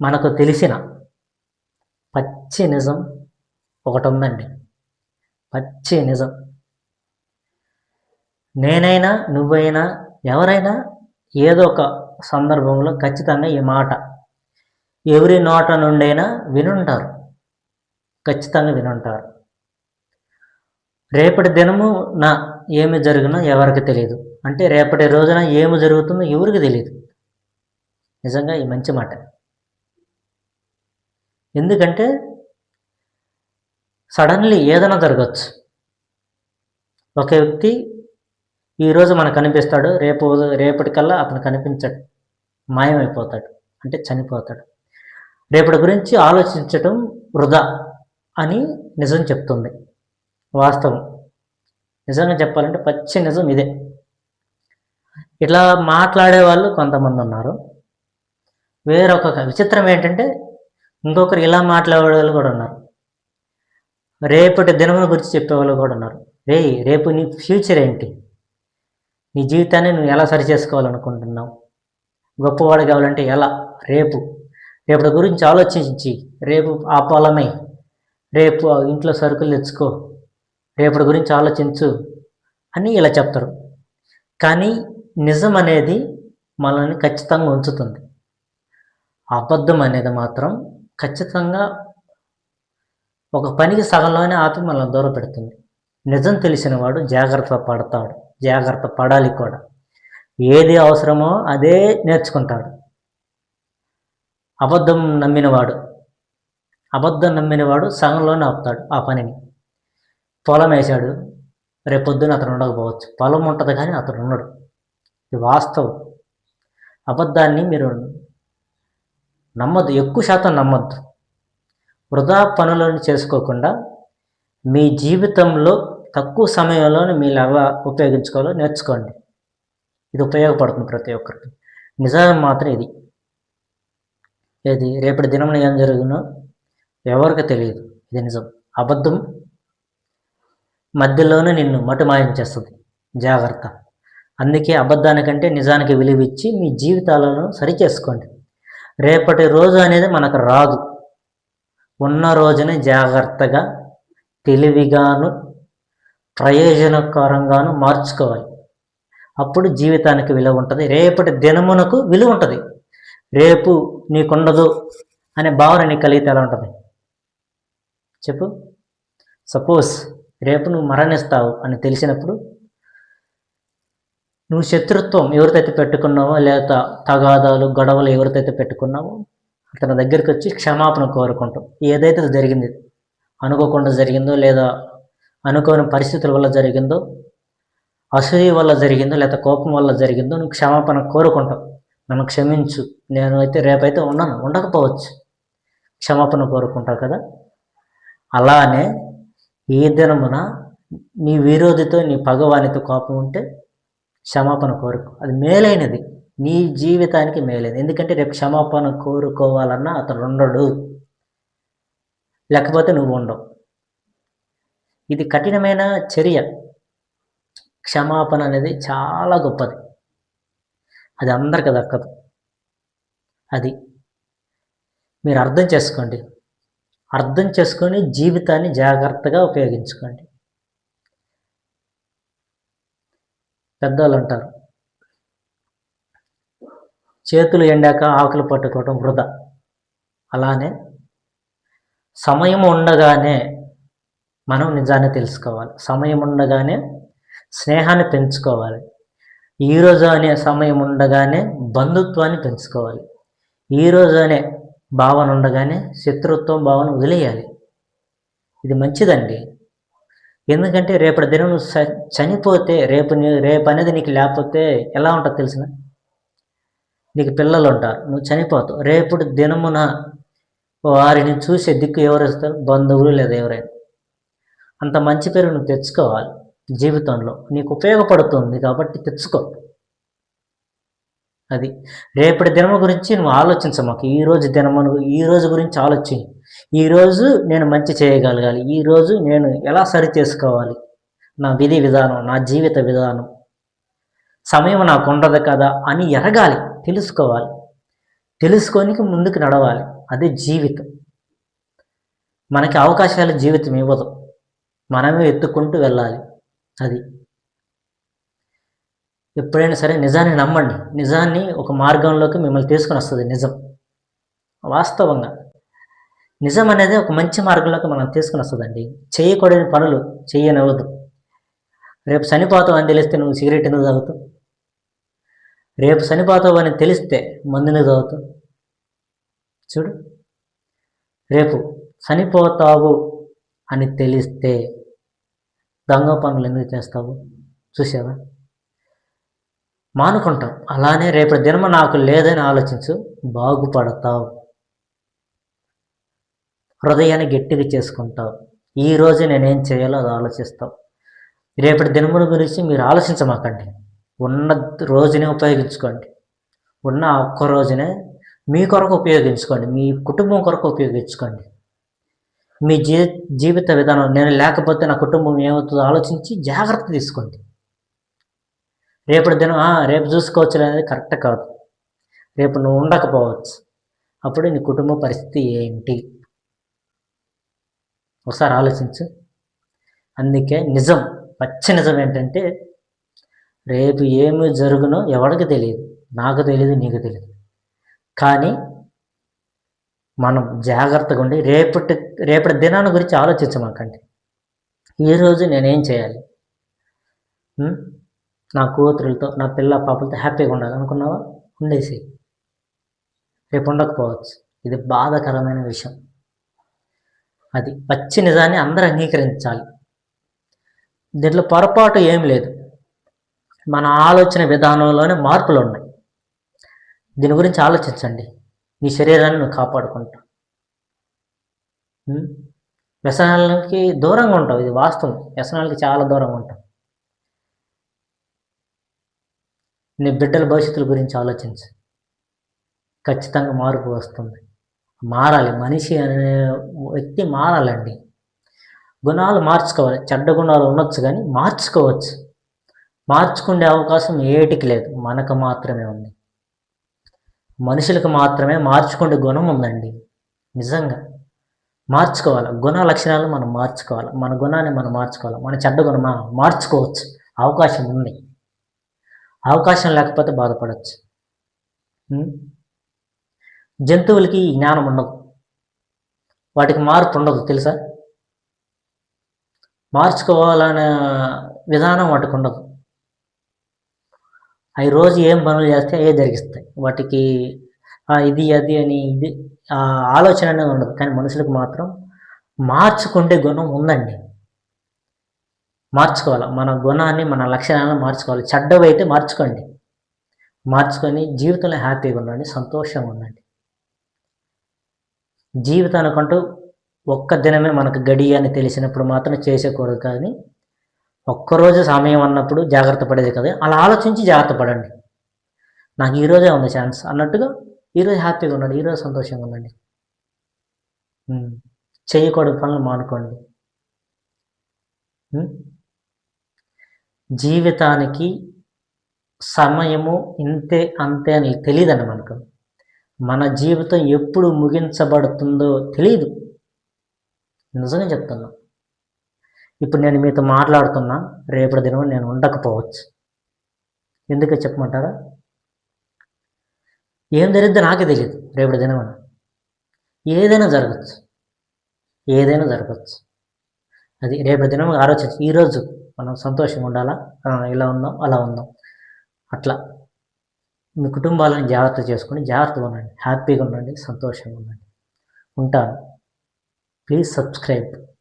మనకు తెలిసిన పచ్చి నిజం ఒకటి ఉందండి. పచ్చి నిజం. నేనైనా నువ్వైనా ఎవరైనా ఏదో ఒక సందర్భంలో ఖచ్చితంగా ఈ మాట ఎవరి నోట నుండైనా వినుంటారు. ఖచ్చితంగా వినుంటారు. రేపటి దినము నా ఏమి జరిగినా ఎవరికి తెలియదు. అంటే రేపటి రోజున ఏమి జరుగుతుందో ఎవరికి తెలియదు. నిజంగా ఈ మంచి మాట. ఎందుకంటే సడన్లీ ఏదైనా జరగచ్చు. ఒక వ్యక్తి ఈరోజు మనకు కనిపిస్తాడు రేపు రేపటికల్లా అతను కనిపించడు మాయమైపోతాడు అంటే చనిపోతాడు. రేపటి గురించి ఆలోచించటం వృధా అని నిజం చెప్తుంది. వాస్తవం. నిజంగా చెప్పాలంటే పచ్చి నిజం ఇదే. ఇట్లా మాట్లాడే వాళ్ళు కొంతమంది ఉన్నారు. వేరొక విచిత్రం ఏంటంటే ఇంకొకరు ఇలా మాట్లాడే వాళ్ళు కూడా ఉన్నారు. రేపటి దినముల గురించి చెప్పేవాళ్ళు కూడా ఉన్నారు. రే రేపు నీ ఫ్యూచర్ ఏంటి? నీ జీవితాన్ని నువ్వు ఎలా సరి చేసుకోవాలనుకుంటున్నావు? గొప్పవాడు కావాలంటే ఎలా? రేపు రేపటి గురించి ఆలోచించి రేపు ఆ పొలమై రేపు ఇంట్లో సరుకులు తెచ్చుకో. రేపటి గురించి ఆలోచించు అని ఇలా చెప్తారు. కానీ నిజం అనేది మనల్ని ఖచ్చితంగా ఉంచుతుంది. అబద్ధం అనేది మాత్రం ఖచ్చితంగా ఒక పనికి సగంలోనే ఆపి మనల్ని దూరం పెడుతుంది. నిజం తెలిసిన వాడు జాగ్రత్త పడతాడు. జాగ్రత్త పడాలి కూడా. ఏది అవసరమో అదే నేర్చుకుంటాడు. అబద్ధం నమ్మినవాడు అబద్ధం నమ్మినవాడు సగంలోనే ఆపుతాడు ఆ పనిని. పొలం వేశాడు రేపొద్దున అతను ఉండకపోవచ్చు. పొలం ఉంటుంది కానీ అతను ఉండడు. ఇది వాస్తవం. అబద్ధాన్ని మీరు నమ్మద్దు ఎక్కువ శాతం నమ్మద్దు. వృధా పనులను చేసుకోకుండా మీ జీవితంలో తక్కువ సమయంలోనే మీరు ఎలా ఉపయోగించుకోవాలో నేర్చుకోండి. ఇది ఉపయోగపడుతుంది ప్రతి ఒక్కరికి. నిజాం మాత్రం ఇది. ఇది రేపటి దినంలో ఏం జరుగునో? ఎవరికి తెలియదు. ఇది నిజం. అబద్ధం మధ్యలోనే నిన్ను మటుమాయం చేస్తుంది జాగ్రత్త. అందుకే అబద్ధానికంటే నిజానికి విలువిచ్చి మీ జీవితాలను సరిచేసుకోండి. రేపటి రోజు అనేది మనకు రాదు. ఉన్న రోజునే జాగ్రత్తగా తెలివిగాను ప్రయోజనకరంగాను మార్చుకోవాలి. అప్పుడు జీవితానికి విలువ ఉంటుంది. రేపటి దినమునకు విలువ ఉంటుంది. రేపు నీకుండదు అనే భావన నీకు కలిగితే ఎలా ఉంటుంది? చెప్పు. సపోజ్ రేపు నువ్వు మరణిస్తావు అని తెలిసినప్పుడు నువ్వు శత్రుత్వం ఎవరితైతే పెట్టుకున్నావో లేదా తగాదాలు గొడవలు ఎవరితైతే పెట్టుకున్నావో అతని దగ్గరికి వచ్చి క్షమాపణ కోరుకుంటాం. ఏదైతే జరిగింది అనుకోకుండా జరిగిందో లేదా అనుకోని పరిస్థితుల వల్ల జరిగిందో అసూయ వల్ల జరిగిందో లేదా కోపం వల్ల జరిగిందో నువ్వు క్షమాపణ కోరుకుంటావు నన్ను క్షమించు. నేను అయితే రేపైతే ఉన్నాను. ఉండకపోవచ్చు. క్షమాపణ కోరుకుంటావు కదా? అలానే ఈ దినమున నీ విరోధితో నీ పగవానితో కోపం ఉంటే క్షమాపణ కోరుకో. అది మేలైనది. నీ జీవితానికి మేలైనది. ఎందుకంటే రేపు క్షమాపణ కోరుకోవాలన్నా అతను ఉండడు. లేకపోతే నువ్వు ఉండవు. ఇది కఠినమైన చర్య. క్షమాపణ అనేది చాలా గొప్పది. అది అందరికి దక్కదు. అది మీరు అర్థం చేసుకోండి. అర్థం చేసుకొని జీవితాన్ని జాగ్రత్తగా ఉపయోగించుకోండి. పెద్దలు అంటారు చేతులు ఎండాక ఆకులు పట్టుకోవటం వృధా. అలానే సమయం ఉండగానే మనం నిజాన్ని తెలుసుకోవాలి. సమయం ఉండగానే స్నేహాన్ని పెంచుకోవాలి. ఈరోజు అనే సమయం ఉండగానే బంధుత్వాన్ని పెంచుకోవాలి. ఈరోజు అనే భావన ఉండగానే శత్రుత్వం భావన వదిలేయాలి. ఇది మంచిదండి. ఎందుకంటే రేపటి దినం నువ్వు చనిపోతే రేపు నీ- రేపు అనేది నీకు లేకపోతే ఎలా ఉంటుంది తెలిసిన నీకు పిల్లలు ఉంటారు నువ్వు చనిపోతావు. రేపటి దినమున వారిని చూసే దిక్కు ఎవరు వస్తారు బంధువులు లేదా ఎవరైనా. అంత మంచి పేరు నువ్వు తెచ్చుకోవాలి జీవితంలో. నీకు ఉపయోగపడుతుంది కాబట్టి తెచ్చుకో. అది. రేపటి దినము గురించి నువ్వు ఆలోచించమాకు మాకు. ఈ రోజు దినమును ఈ రోజు గురించి ఆలోచించు. ఈ రోజు నేను మంచి చేయగలగాలి. ఈ రోజు నేను ఎలా సరి చేసుకోవాలి? నా విధి విధానం నా జీవిత విధానం. సమయం నాకు ఉండదు కదా అని ఎరగాలి తెలుసుకోవాలి. తెలుసుకోనికి ముందుకు నడవాలి. అదే జీవితం. మనకి అవకాశాలు జీవితం ఇవ్వదు. మనమే ఎత్తుకుంటూ వెళ్ళాలి. అది. ఎప్పుడైనా సరే నిజాన్ని నమ్మండి. నిజాన్ని ఒక మార్గంలోకి మిమ్మల్ని తీసుకొని వస్తుంది నిజం. వాస్తవంగా. నిజం అనేది ఒక మంచి మార్గంలోకి మనం తీసుకుని వస్తుందండి చేయకూడని పనులు చేయనివ్వదు రేపు చనిపోతావు అని తెలిస్తే నువ్వు సిగరెట్ ఎందుకు తాగుతావు రేపు చనిపోతావు అని తెలిస్తే మందుని తాగుతావు చూడు. రేపు చనిపోతావు అని తెలిస్తే దొంగ పనులు ఎందుకు చేస్తావు? చూసావా మానుకుంటాం అలానే రేపు దినమ నాకు లేదని ఆలోచించు బాగుపడతావు. హృదయాన్ని గట్టిగా చేసుకుంటావు. ఈ రోజు నేనేం చేయాలో అది ఆలోచిస్తావు. రేపటి దినముల గురించి మీరు ఆలోచించమాకండి. ఉన్న రోజునే ఉపయోగించుకోండి. ఉన్న ఒక్క రోజునే మీ కొరకు ఉపయోగించుకోండి. మీ కుటుంబం కొరకు ఉపయోగించుకోండి. మీ జీ జీవిత విధానం నేను లేకపోతే నా కుటుంబం ఏమవుతుందో ఆలోచించి జాగ్రత్త తీసుకోండి. రేపటి దినం రేపు చూసుకోవచ్చు అనేది కరెక్ట్ కాదు. రేపు నువ్వు ఉండకపోవచ్చు. అప్పుడు నీ కుటుంబ పరిస్థితి ఏంటి? ఒకసారి ఆలోచించు. అందుకే నిజం పచ్చ నిజం ఏంటంటే రేపు ఏమి జరుగునో ఎవరికి తెలియదు నాకు తెలియదు నీకు తెలియదు. కానీ మనం జాగ్రత్తగా ఉండి రేపటి రేపటి దినాన్ని గురించి ఆలోచించమాకండి ఈరోజు నేనేం చేయాలి? నా కూతురులతో నా పిల్ల పాపలతో హ్యాపీగా ఉండాలి అనుకున్నావా? ఉండేసి రేపు ఉండకపోవచ్చు. ఇది బాధాకరమైన విషయం. అది పచ్చి నిజాన్ని అందరూ అంగీకరించాలి. దీంట్లో పొరపాటు ఏం లేదు. మన ఆలోచన విధానంలోనే మార్పులు ఉన్నాయి. దీని గురించి ఆలోచించండి. మీ శరీరాన్ని నువ్వు కాపాడుకుంటా వ్యసనాలకి దూరంగా ఉంటావు. ఇది వాస్తవం. వ్యసనాలకి చాలా దూరంగా ఉంటావు. నీ బిడ్డల భవిష్యత్తుల గురించి ఆలోచించు. ఖచ్చితంగా మార్పు వస్తుంది. మారాలి. మనిషి అనే వ్యక్తి మారాలండి. గుణాలు మార్చుకోవాలి. చెడ్డ గుణాలు ఉండొచ్చు కానీ మార్చుకోవచ్చు. మార్చుకునే అవకాశం ఏటికి లేదు. మనకు మాత్రమే ఉంది. మనుషులకు మాత్రమే మార్చుకునే గుణం ఉందండి. నిజంగా మార్చుకోవాలి. గుణ లక్షణాలు మనం మార్చుకోవాలి. మన గుణాన్ని మనం మార్చుకోవాలి. మన చెడ్డ గుణమా మార్చుకోవచ్చు. అవకాశం ఉంది. అవకాశం లేకపోతే బాధపడవచ్చు జంతువులకి జ్ఞానం ఉండదు. వాటికి మార్పు ఉండదు తెలుసా? మార్చుకోవాలనే విధానం వాటికి ఉండదు. అవి రోజు ఏం పనులు చేస్తే అవి జరిగిస్తాయి. వాటికి ఇది అది అని ఇది ఆలోచన అనేది ఉండదు. కానీ మనుషులకు మాత్రం మార్చుకుంటే గుణం ఉందండి. మార్చుకోవాలి. మన గుణాన్ని మన లక్షణాలను మార్చుకోవాలి. చెడ్డవైతే మార్చుకోండి. మార్చుకొని జీవితంలో హ్యాపీగా ఉండండి సంతోషంగా ఉండండి. జీవితానికంటూ ఒక్క దినమే మనకు గడి అని తెలిసినప్పుడు మాత్రం చేసేకూడదు కానీ ఒక్కరోజు సమయం అన్నప్పుడు జాగ్రత్త పడేది కదా. అలా ఆలోచించి జాగ్రత్త పడండి. నాకు ఈరోజే ఉంది ఛాన్స్ అన్నట్టుగా ఈరోజు హ్యాపీగా ఉండండి ఈరోజు సంతోషంగా ఉండండి. చేయకూడదు పనులు మానుకోండి. జీవితానికి సమయము ఇంతే అంతే అని తెలియదండి మనకు. మన జీవితం ఎప్పుడు ముగించబడుతుందో తెలియదు నిజంగా చెప్తున్నా. ఇప్పుడు నేను మీతో మాట్లాడుతున్నా రేపటి దినం నేను ఉండకపోవచ్చు. ఎందుకు చెప్పమంటారా? ఏం జరిగిద్దో నాకే తెలియదు రేపటి దినం ఏదైనా జరగచ్చు. ఏదైనా జరగచ్చు. అది రేపటి దినం ఆలోచించి ఈరోజు మనం సంతోషంగా ఉండాలా? ఇలా ఉందాం అలా ఉందాం. అట్లా. మీ కుటుంబాలను జాగ్రత్త చేసుకొని జాగ్రత్తగా ఉండండి. హ్యాపీగా ఉండండి. సంతోషంగా ఉండండి. ఉంటాను. Please subscribe.